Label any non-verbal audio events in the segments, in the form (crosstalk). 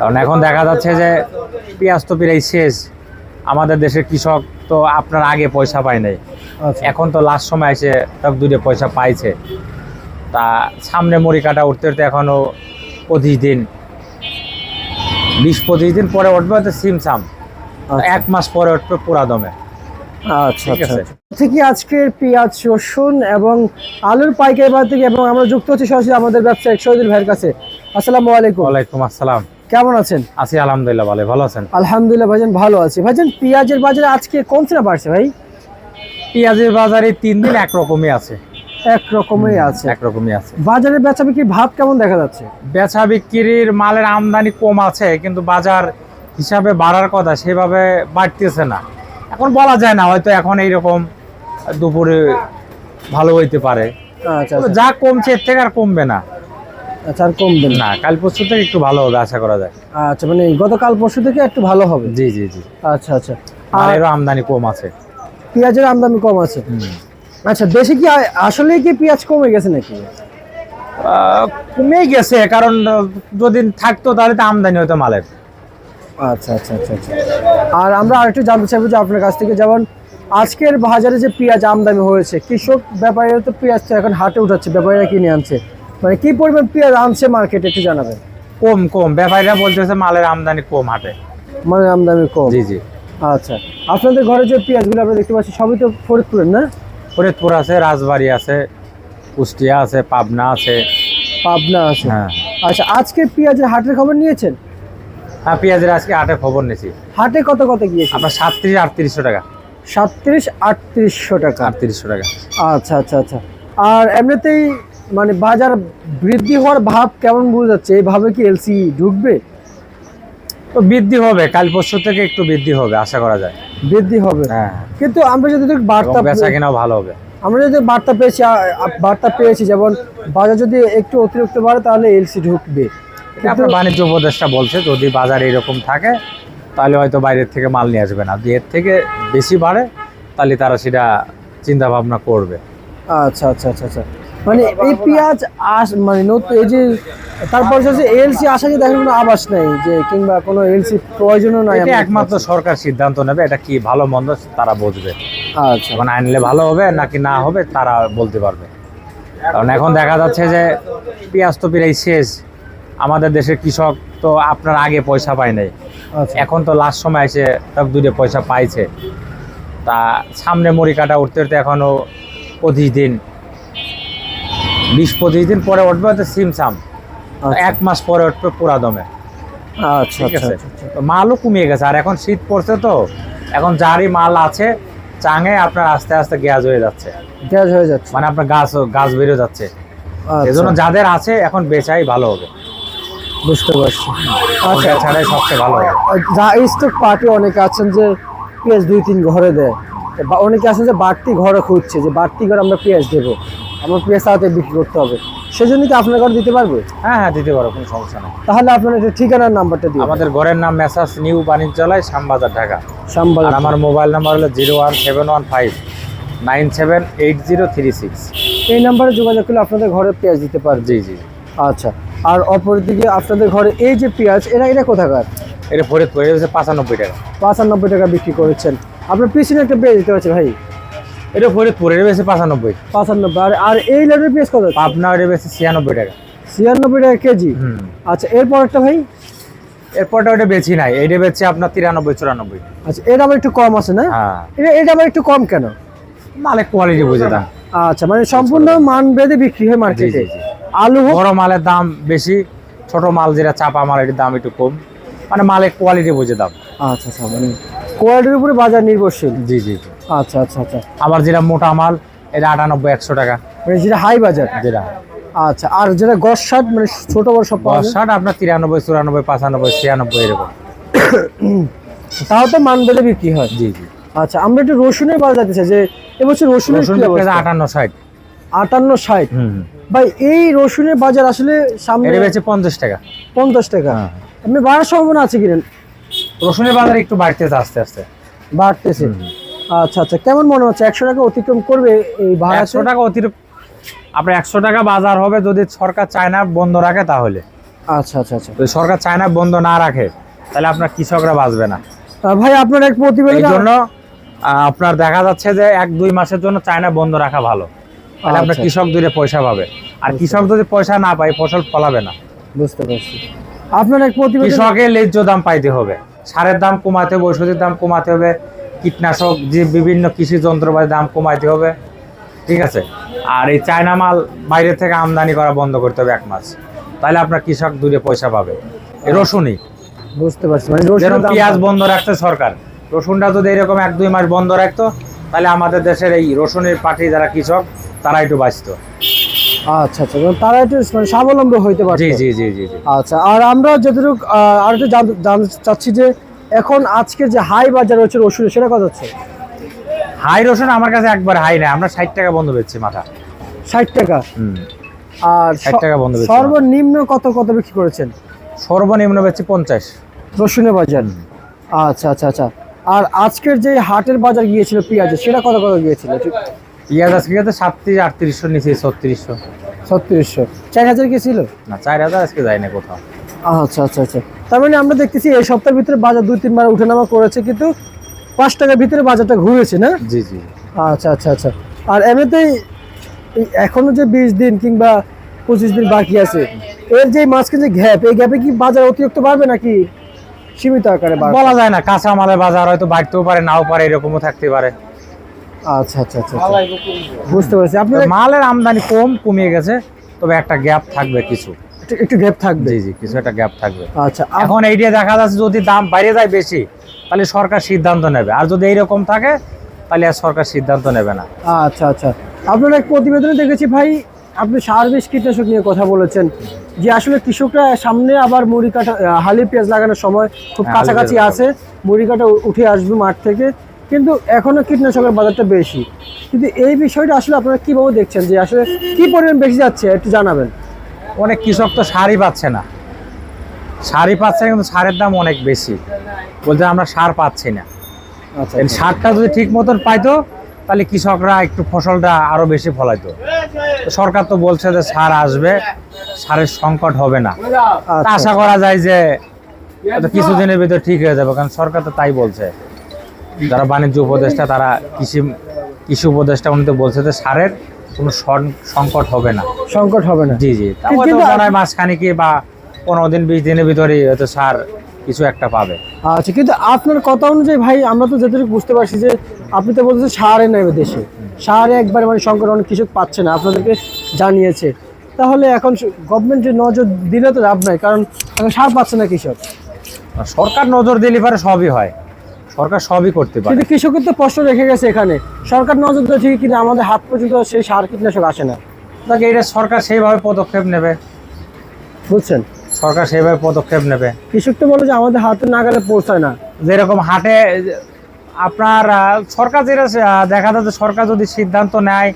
কারণ এখন দেখা যাচ্ছে যে পেঁয়াজ তো প্রায় শেষ। আমাদের দেশের কৃষক তো আপনার আগে পয়সা পায় নাই। আচ্ছা। এখন তো লাস্ট সময় এসে সব দুটো পয়সা পাইছে। তা সামনে মরি কাটা উঠতে উঠতে এখনও পঁচিশ দিন। বিশ পঁচিশ দিন পরে উঠবে হয়তো সিমসাম আচ্ছা। এক মাস পরে উঠবে পুরা দমে। আচ্ছা ঠিক আচ্ছা আছে। আচ্ছা। থেকে আজকের পেঁয়াজ রসুন এবং আলুর পাইকারি বাজার থেকে এবং আমরা যুক্ত হচ্ছি সরাসরি আমাদের ব্যবসায়িক শহীদুল ভাইয়ের কাছে। আসসালামু আলাইকুম। ওয়ালাইকুম আসসালাম। কেমন আছেন? আছি আলহামদুলিল্লাহ ভালো ভালো আছেন? আলহামদুলিল্লাহ ভাইজান ভালো আছি। ভাইজান পেঁয়াজের বাজারে আজকে কোন সিনা বাড়ছে ভাই? পেঁয়াজের বাজারে তিন দিন একরকমই আছে। এক রকমই আছে। একরকমই আছে। বাজারে বেচা বিক্রির ভাব কেমন দেখা যাচ্ছে? বেচা বিক্রির মালের আমদানি কম আছে কিন্তু বাজার হিসাবে বাড়ার কথা সেভাবে বাড়তেছে না। এখন বলা যায় না হয়তো এখন এইরকম দুপুরে ভালো হইতে পারে। আচ্ছা আচ্ছা। যা কমছে এর থেকে আর কমবে না। আচ্ছা আর কমবে না কাল পরশু থেকে একটু ভালো হবে আশা করা যায়। আচ্ছা মানে গতকাল পরশু থেকে একটু ভালো হবে? জি জি জি। আচ্ছা আচ্ছা। আর আমদানি কম আছে। পেঁয়াজের আমদানি কম আছে? আচ্ছা দেশে কি আ- আসলেই কি পেঁয়াজ কমে গেছে নাকি? কমে গেছে কারণ যদি থাকতো তাহলে তো আমদানি হতো মালের। আচ্ছা আচ্ছা আচ্ছা আচ্ছা। আর আমরা আরেকটু জানতে চাইব যে আপনার কাছ থেকে যেমন আজকের বাজারে যে পেঁয়াজ আমদানি হয়েছে কৃষক ব্যাপারীরা তো পেঁয়াজ তো এখন হাটে উঠাচ্ছে ব্যাপারীরা কিনে আনছে। মানে কি পরিমাণ পেঁয়াজ আনছে মার্কেটে একটু জানাবেন। কম কম। ব্যাপারীরা বলতেছে মালের আমদানি কম হাটে মানে আমদানি কম। জি জি। আচ্ছা। আপনাদের ঘরে যে পেঁয়াজগুলো আমরা দেখতে পাচ্ছি সবই তো ফরিদপুরের না? ফরিদপুর আছে রাজবাড়ি আছে কুষ্টিয়া আছে পাবনা আছে। পাবনা আছে। হ্যাঁ। আচ্ছা আজকে পেঁয়াজের হাটের খবর নিয়েছেন? হ্যাঁ পেঁয়াজের আজকে আটে খবর নিয়েছি। হাটে কত কত গিয়েছে? আপনার সাতত্রিশ আটত্রিশশো টাকা। সাতত্রিশ আটত্রিশশো টাকা। আটত্রিশশো টাকা। আচ্ছা আচ্ছা আচ্ছা। আর এমনিতেই মানে বাজার বৃদ্ধি হওয়ার ভাব কেমন বোঝা যাচ্ছে? এইভাবে কি এলসি ঢুকবে? তো বৃদ্ধি হবে কাল পরশু থেকে একটু বৃদ্ধি হবে আশা করা যায়। বৃদ্ধি হবে। হ্যাঁ। কিন্তু আমরা যদি বার্তা বেচা কেনাও ভালো হবে। আমরা যদি বার্তা পেয়েছি বার্তা পেয়েছি যেমন বাজার যদি একটু অতিরিক্ত বাড়ে তাহলে এলসি ঢুকবে। আপনার বাণিজ্য উপদেষ্টা বলছে যদি বাজার এরকম থাকে তাহলে হয়তো বাইরের থেকে মাল নিয়ে আসবে না। এর থেকে বেশি বাড়ে তাহলে তারা সেটা চিন্তা ভাবনা করবে। আচ্ছা আচ্ছা আচ্ছা আচ্ছা। মানে এই পেঁয়াজ আস মানে নতুন এই যে তারপর হচ্ছে এলসি আসা যে দেখেন কোনো আবাস নাই যে কিংবা কোনো এলসি প্রয়োজনও নাই এটা একমাত্র সরকার সিদ্ধান্ত নেবে এটা কি ভালো মন্দ তারা বুঝবে। আচ্ছা। এখন আনলে ভালো হবে নাকি না হবে তারা বলতে পারবে। কারণ এখন দেখা যাচ্ছে যে পেঁয়াজ তো প্রায় শেষ। আমাদের দেশের কৃষক তো আপনার আগে পয়সা পায় নাই। আচ্ছা। এখন তো লাস্ট সময় এসে সব দুটো পয়সা পাইছে। তা সামনে মুড়ি কাটা উঠতে উঠতে এখনও পঁচিশ দিন বিশ পঁচিশ দিন পরে উঠবে হয়তো সিমসাম আচ্ছা। এক মাস পরে উঠবে পুরা দমে। আচ্ছা ঠিক আচ্ছা আছে? মালও কমিয়ে গেছে। আর এখন শীত পড়ছে তো এখন যারই মাল আছে চাঙে আপনার আস্তে আস্তে গ্যাস হয়ে যাচ্ছে। গ্যাস হয়ে যাচ্ছে। মানে আপনার গাছ গাছ বেরিয়ে যাচ্ছে। আচ্ছা, এজন্য যাদের আছে এখন বেচাই ভালো হবে। বুঝতে পারছি। আচ্ছা। ছাড়াই সবচেয়ে ভালো হবে। যা স্টক পার্টি অনেকে আছেন যে পেঁয়াজ দুই তিন ঘরে দেয়। অনেকে আছেন যে বাড়তি ঘরে খুঁজছে যে বাড়তি ঘরে আমরা পেঁয়াজ দেবো আমার পেঁয়াজ তাড়াতাড়ি বিক্রি করতে হবে। সেজন্য কি আপনার ঘরে দিতে পারবে? হ্যাঁ হ্যাঁ দিতে পারো কোনো সমস্যা নেই। তাহলে আপনার একটা ঠিকানার নাম্বারটা দিন আমাদের ঘরের নাম মেসাস নিউ বাণিজ্যালয় শ্যামবাজার ঢাকা। আর আমার মোবাইল নাম্বার হলো zero one seven one five nine seven eight zero three six. এই নাম্বারে যোগাযোগ করলে আপনাদের ঘরে পেঁয়াজ দিতে পারবে। জি জি। আচ্ছা আর অপরদিকে আপনাদের ঘরে এই যে পেঁয়াজ এরা এটা কোথাকার? এটা ফরিদপুর এটা হচ্ছে পঁচানব্বই টাকা। পঁচানব্বই টাকা বিক্রি করেছেন। আপনার পিছনে একটা পেঁয়াজ দিতে পারছে ভাই। এটা ফরিদপুর এটা বেশি পঁচানব্বই। পঁচানব্বই আর আর এই লেটের পেঁয়াজ কত? আপনার এটা বেশি ছিয়ানব্বই টাকা। ছিয়ানব্বই টাকা কেজি? আচ্ছা এরপর একটা ভাই? এরপরটা ওটা বেশি নাই এইটা বেচছে আপনার তিরানব্বই চুরানব্বই। আচ্ছা এটা আবার একটু কম আছে না? হ্যাঁ। এটা এটা আবার একটু কম কেন? মালের কোয়ালিটি বুঝে দাম আচ্ছা মানে সম্পূর্ণ মান বেঁধে বিক্রি হয় মার্কেটে আলু বড় মালের দাম বেশি ছোট মাল যেটা চাপা মাল এটার দাম একটু কম। মানে মালের কোয়ালিটি বুঝে দাম। আচ্ছা আচ্ছা মানে কোয়ালিটির উপরে বাজার নির্ভরশীল। জি জি আচ্ছা আচ্ছা আচ্ছা। আবার যেটা মোটা মাল এটা আটানব্বই একশো টাকা। মানে যেটা হাই বাজার। যেটা। আচ্ছা আর যেটা গস শার্ট মানে ছোট বড় সব ষাট আপনার তিরানব্বই চুরানব্বই পাঁচানব্বই ছিয়ানব্বই এরকম। (coughs) তাও তো মান বেঁধে বিক্রি হয়। জি জি। আচ্ছা আমরা একটু রসুনের বাজার চাই যে এবছর রসুনের রসুন আটান্ন ষাট। আটান্ন ষাট। ভাই এই রসুনের বাজার আসলে সামনে পঞ্চাশ টাকা। পঞ্চাশ টাকা। হ্যাঁ। আপনি বাড়ার সম্ভাবনা আছে কিনা? রসুনের বাজার একটু বাড়তেছে আস্তে আস্তে। বাড়তেছে। আচ্ছা আচ্ছা কেমন মনে হচ্ছে? একশো টাকা অতিক্রম করবে এই একশো টাকা অতিরিক্ত আপনার একশো টাকা বাজার হবে যদি সরকার চায় না বন্ধ রাখে তাহলে। আচ্ছা আচ্ছা আচ্ছা। যদি সরকার চায়না বন্ধ না রাখে তাহলে আপনার কৃষকরা বাঁচবে না। ভাই আপনার এক প্রতিবেদন জন্য আপনার দেখা যাচ্ছে যে এক দুই মাসের জন্য চায়না বন্ধ রাখা ভালো। তাহলে আপনার আচ্ছা। কৃষক দূরে পয়সা পাবে। আর কৃষক যদি পয়সা না পায় ফসল ফলাবে না। বুঝতে পারছি। আপনার এক প্রতিবেদন কৃষকের ন্যায্য দাম পাইতে হবে। সারের দাম কমাতে হবে ওষুধের দাম কমাতে হবে কীটনাশক যে বিভিন্ন কৃষি যন্ত্রপাতির দাম কমাতে হবে ঠিক আছে? আর এই চায়না মাল বাইরে থেকে আমদানি করা বন্ধ করতে হবে এক মাস। তাহলে আপনার কৃষক দূরে পয়সা পাবে। রসুনই। বুঝতে পারছি মানে যেরকম পেঁয়াজ বন্ধ রাখছে সরকার রসুনটা যদি এরকম এক দুই মাস বন্ধ রাখতো তাহলে আমাদের দেশের এই রসুনের পাটি যারা কৃষক তারা একটু বাঁচতো। আচ্ছা আচ্ছা। মানে তারা একটু মানে স্বাবলম্বী হইতে পারছে জি জি জি আচ্ছা আর আমরা যতটুকু আর একটু জানতে চাচ্ছি যে এখন আজকে যে হাই বাজার হচ্ছে রসুন সেটা কত হচ্ছে? হাই রসুন আমার কাছে একবার হাই না আমরা ষাট টাকা বন্ধ পেয়েছি মাথা। ষাট টাকা? হুম। আর 60 টাকা বন্ধ বেচছিলাম। সর্বনিম্ন কত কত বিক্রি করেছেন? সর্বনিম্ন বেচছি পঞ্চাশ। রসুনের বাজার। আচ্ছা আচ্ছা আচ্ছা। আর আজকের যে হাটের বাজার গিয়েছিল পেঁয়াজের সেটা কত কত গিয়েছিল? পেঁয়াজ আজকে গেছে সাতত্রিশ আটত্রিশশো নিচে ছত্রিশশো। ছত্রিশশো। চার হাজার কি ছিল? না চার হাজার আজকে যায় না কোথাও। আচ্ছা আচ্ছা আচ্ছা। তার মানে আমরা দেখতেছি এই সপ্তাহের ভিতরে বাজার দুই তিনবার উঠানামা করেছে কিন্তু পাঁচ টাকার ভিতরে বাজারটা ঘুরেছে না? জি জি। আচ্ছা আচ্ছা আচ্ছা। আর এমনিতেই এখনও যে বিশ দিন কিংবা পঁচিশ দিন বাকি আছে এর যে মাঝখানে যে গ্যাপ এই গ্যাপে কি বাজার অতিরিক্ত বাড়বে নাকি সীমিত আকারে বলা যায় না কাঁচা মালের বাজার হয়তো বাড়তেও পারে নাও পারে এরকমও থাকতে পারে। আচ্ছা আচ্ছা আচ্ছা আচ্ছা। বুঝতে পারছি। আপনার মালের আমদানি কম কমিয়ে গেছে তবে একটা গ্যাপ থাকবে কিছু। একটু- একটু গ্যাপ থাকবে। জি জি কিছু একটা গ্যাপ থাকবে। আচ্ছা এখন এইটা দেখা যাচ্ছে যদি দাম বাইরে যায় বেশি তাহলে সরকার সিদ্ধান্ত নেবে। আর যদি এইরকম থাকে তাহলে আর সরকার সিদ্ধান্ত নেবে না। আচ্ছা আচ্ছা। আপনার এক প্রতিবেদনে দেখেছি ভাই আপনি সার বিষ কীটনাশক নিয়ে কথা বলেছেন যে আসলে কৃষকরা সামনে আবার মুড়ি কাটা হালি পেঁয়াজ লাগানোর সময় খুব হ্যাঁ, কাছাকাছি আছে মুড়ি কাটা উঠে আসবে মাঠ থেকে। কিন্তু এখনও কীটনাশকের বাজারটা বেশি। কিন্তু এই বিষয়টা আসলে আপনারা কীভাবে দেখছেন? যে আসলে কি পরিমাণ বেশি যাচ্ছে একটু জানাবেন। অনেক কৃষক তো সারই পাচ্ছে না। সারই পাচ্ছে না, কিন্তু সারের দাম অনেক বেশি। বলতে আমরা সার পাচ্ছি না। আচ্ছা সারটা যদি ঠিক মতন পাইতো তাহলে কৃষকরা একটু ফসলটা আরও বেশি ফলাইতো। সরকার তো বলছে যে সার আসবে সারের সংকট হবে না। আচ্ছা। আশা করা যায় যে কিছুদিনের ভিতর ঠিক হয়ে যাবে কারণ সরকার তো তাই বলছে। যারা বাণিজ্য উপদেষ্টা তারা কৃষি কৃষি উপদেষ্টা উনি তো বলছে যে সারের কোনো সংকট হবে না। সংকট হবে না। জি জি। তা কিন্তু হয়তো আপ- মনে হয় মাসখানিকে বা পনেরো দিন বিশ দিনের ভিতরেই হয়তো সার কিছু একটা পাবে। আচ্ছা কিন্তু আপনার কথা অনুযায়ী ভাই আমরা তো যতটুকু বুঝতে পারছি যে আপনি তো বলতেছেন সারে নেবে দেশে। সারে একবারে মানে সংকট অনেক কৃষক পাচ্ছে না আপনাদেরকে জানিয়েছে। তাহলে এখন গভর্নমেন্টের নজর দিলে তো লাভ নাই কারণ এখন সার পাচ্ছে না কৃষক। সরকার নজর দিলে পারে সবই হয়। সরকার সবই করতে পারে। কিন্তু কৃষকের তো প্রশ্ন রেখে গেছে এখানে। সরকার নজর দেওয়া ঠিক কিন্তু আমাদের হাত পর্যন্ত সেই সার কীটনাশক আসে না। তাকে এটা সরকার সেইভাবে পদক্ষেপ নেবে। বুঝছেন সরকার সেইভাবে পদক্ষেপ নেবে। কৃষক তো বলে যে আমাদের হাতে নাগালে পৌঁছায় না। যেরকম হাটে আপনার সরকার যেটা দেখা যাচ্ছে সরকার যদি সিদ্ধান্ত নেয়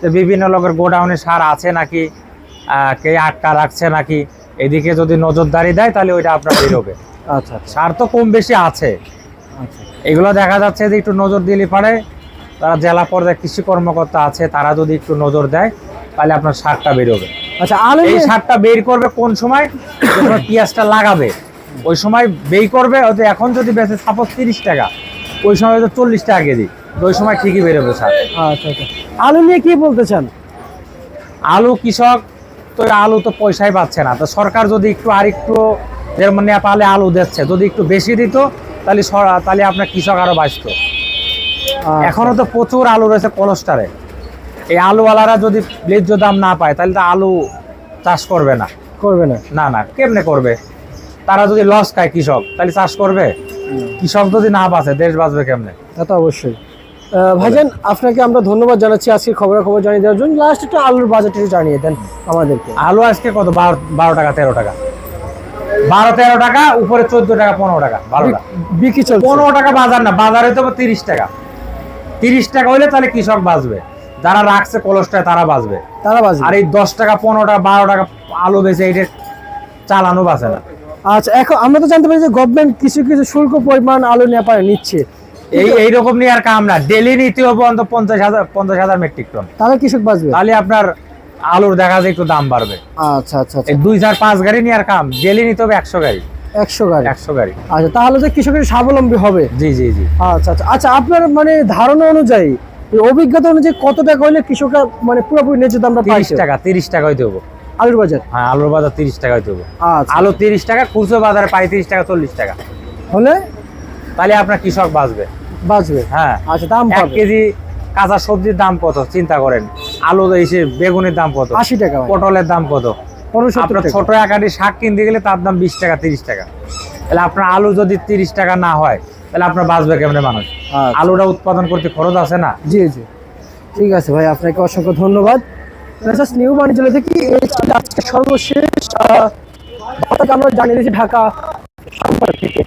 যে বিভিন্ন লোকের গোডাউনে সার আছে নাকি কে আটকা রাখছে নাকি এদিকে যদি নজরদারি দেয় তাহলে ওইটা আপনার বেরোবে। আচ্ছা সার তো কম বেশি আছে। আচ্ছা এগুলো দেখা যাচ্ছে যে একটু নজর দিলে পারে। তারা জেলা পর্যায়ে কৃষি কর্মকর্তা আছে তারা যদি একটু নজর দেয় তাহলে আপনার সারটা বেরোবে। আচ্ছা আলু এই সারটা বের করবে কোন সময়? যখন পেঁয়াজটা লাগাবে। ওই সময় বেই করবে হয়তো এখন যদি বেঁচে সাপোজ তিরিশ টাকা ওই সময় হয়তো চল্লিশ টাকা কেজি। ওই সময় ঠিকই বেরোবে সার। আচ্ছা আচ্ছা। আলু নিয়ে কি বলতে চান? আলু কৃষক তো আলু তো পয়সাই পাচ্ছে না। তো সরকার যদি একটু আর একটু যেমন নেপালে আলু দিচ্ছে যদি একটু বেশি দিত তাহলে সর- তাহলে আপনার কৃষক আরও বাঁচত। আচ্ছা। এখনও তো প্রচুর আলু রয়েছে কলস্টারে। এই আলুওয়ালারা যদি ন্যায্য দাম না পায় তাহলে তো আলু চাষ করবে না। করবে না। না না কেমনে করবে? তারা যদি লস খায় কৃষক তাহলে চাষ করবে? কৃষক যদি না বাঁচে দেশ বাঁচবে কেমনে? তা তো অবশ্যই। ভাইজান আপনাকে আমরা ধন্যবাদ জানাচ্ছি আজকে খবরাখবর জানিয়ে দেওয়ার জন্য। লাস্ট একটু আলুর বাজারটা জানিয়ে দেন আমাদেরকে। আলু আজকে কত? বারো বারো টাকা তেরো টাকা। বারো তেরো টাকা উপরে চোদ্দ টাকা পনেরো টাকা বিক্রি চলছে। পনেরো টাকা বাজার না বাজারে তো তিরিশ টাকা। তিরিশ টাকা হইলে তাহলে কৃষক বাঁচবে। যারা রাখছে কলসটায় তারা বাঁচবে। তারা বাজে আর এই দশ টাকা পনেরো টাকা বারো টাকা আলু বেচে এইটা চালানো বাঁচে না। আচ্ছা এখন আমরা তো জানতে পারি যে গভর্নমেন্ট কিছু কিছু শুল্ক পরিমাণ আলু নেপালে নিচ্ছে। এই এইরকম নিয়ে আর কাম না। ডেলি নিতে হবে অন্তত পঞ্চাশ হাজার পঞ্চাশ হাজার মেট্রিক টন তাহলে কৃষক বাঁচবে। তাহলে আপনার আলুর দেখা যায় একটু দাম বাড়বে। আচ্ছা আচ্ছা আচ্ছা। দুই চার পাঁচ গাড়ি নেওয়ার কাম ডেলি নিতে হবে একশো গাড়ি। একশো গাড়ি। একশো গাড়ি। আচ্ছা তাহলে তো কৃষকের স্বাবলম্বী হবে। জি জি জি। আচ্ছা আচ্ছা আচ্ছা আপনার মানে ধারণা অনুযায়ী অভিজ্ঞতা অনুযায়ী কত টাকা হলে কৃষকরা মানে পুরোপুরি ন্যায্য দামটা তিরিশ টাকা তিরিশ হব। আলুর বাজার? হ্যাঁ আলুর বাজার তিরিশ টাকা হইতে হব। আচ্ছা। আলু তিরিশ টাকা খুচরো বাজারে পঁয়ত্রিশ টাকা চল্লিশ টাকা। হলে? তাহলে আপনার কৃষক বাঁচবে। বাঁচবে। হ্যাঁ। আচ্ছা দাম এক কেজি কাঁচা সবজির দাম কত? চিন্তা করেন। আলু এসে বেগুনের দাম কত? আশি টাকা পটলের দাম কত? আপনার ছোট একাটি শাক কিনতে গেলে তার দাম বিশ টাকা তিরিশ টাকা। তাহলে আপনার আলু যদি তিরিশ টাকা না হয় তাহলে আপনার বাঁচবে কেমনে মানুষ? আচ্ছা। আলুটা উৎপাদন করতে খরচ আছে না? জি জি। ঠিক আছে ভাই আপনাকে অসংখ্য ধন্যবাদ। নিউ বাণিজ্য থেকে এই আজকে সর্বশেষ আমরা জানিয়ে দিয়েছি ঢাকা থেকে।